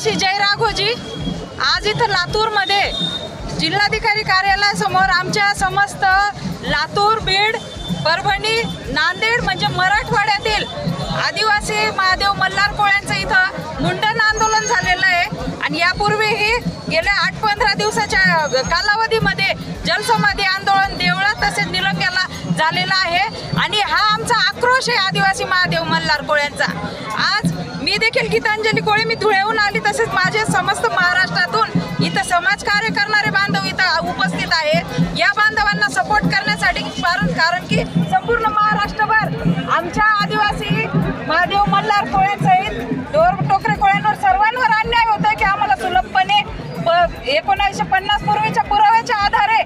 आदिवासी जय राघोजी. आज इथं लातूरमध्ये जिल्हाधिकारी कार्यालयासमोर आमच्या समस्त लातूर बीड परभणी नांदेड म्हणजे मराठवाड्यातील आदिवासी महादेव मल्हार कोळ्यांचं इथं मुंडन आंदोलन झालेलं आहे. आणि यापूर्वीही गेल्या आठ पंधरा दिवसाच्या कालावधीमध्ये जलसमाधी आंदोलन देवळा तसेच निलंग्याला झालेला आहे. आणि हा आमचा आक्रोश आहे आदिवासी महादेव मल्हार कोळ्यांचा आज मी देखील गीतांजली कोळी मी धुळेहून आली तसेच माझे समस्त महाराष्ट्रातून इथं समाज कार्य करणारे बांधव इथं उपस्थित आहेत. या बांधवांना सपोर्ट करण्यासाठी कारण कारण की संपूर्ण महाराष्ट्रभर आमच्या आदिवासी महादेव मल्हार कोळ्यांसहित डोर टोकरे कोळ्यांवर सर्वांवर अन्याय होतोय की आम्हाला सुलभपणे प- पन्नास पूर्वीच्या पुराव्याच्या आधारे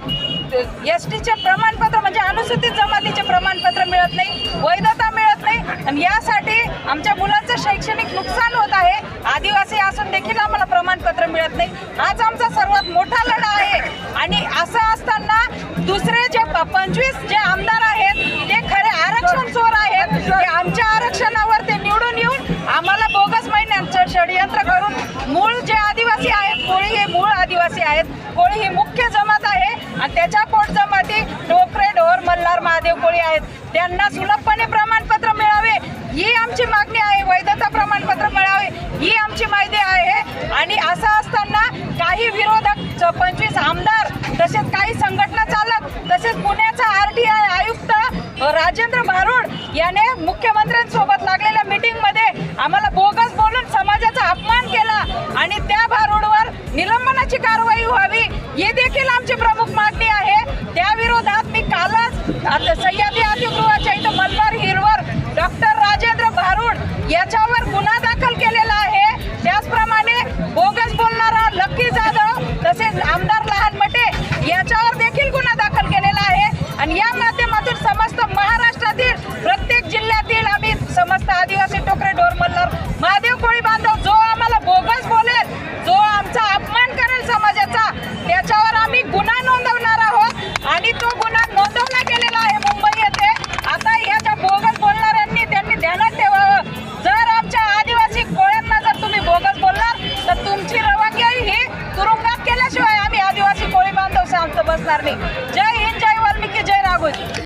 एस टीचे प्रमाणपत्र म्हणजे अनुसूचित जमातीचे प्रमाणपत्र मिळत नाही. वैधता आहे. आणि यासाठी आमच्या मुलांचं शैक्षणिक नुकसान होत आहे. आदिवासी असून देखील आम्हाला प्रमाणपत्र मिळत नाही. आज आमचा सर्वात मोठा लढा आहे. आणि असं असताना दुसरे जे प- पंचवीस जे आमदार आहेत ते खरे आरक्षण चोर आहेत. ते आमच्या आरक्षणावर ते निवडून येऊन आम्हाला बोगस महिन्यांचं षडयंत्र करून मूळ जे आदिवासी आहेत कोळी हे मूळ आदिवासी आहेत. कोळी ही मुख्य जमात आहे. आणि त्याच्या पोट जमाती डोकरे ढोर मल्हार महादेव कोळी आहेत. त्यांना सुलभपणे प्रमाणपत्र मिळावे. ही आमची मागणी आहे. वैधता प्रमाणपत्र मिळावे. ही आमची माहिती आहे. आणि असं असताना काही विरोधक पंचवीस आमदार तसेच काही संघटना चालक तसेच पुण्याचा आर टी आय आयुक्त राजेंद्र भारुड याने मुख्यमंत्र्यांसोबत लागलेल्या मीटिंगमध्ये आम्हाला बोगस बोलून समाजाचा अपमान केला. आणि त्या भारुडवर निलंबनाची कारवाई व्हावी ही देखील आमची प्रमुख मागणी आहे. त्या विरोधात याच्यावर गुन्हा Darling.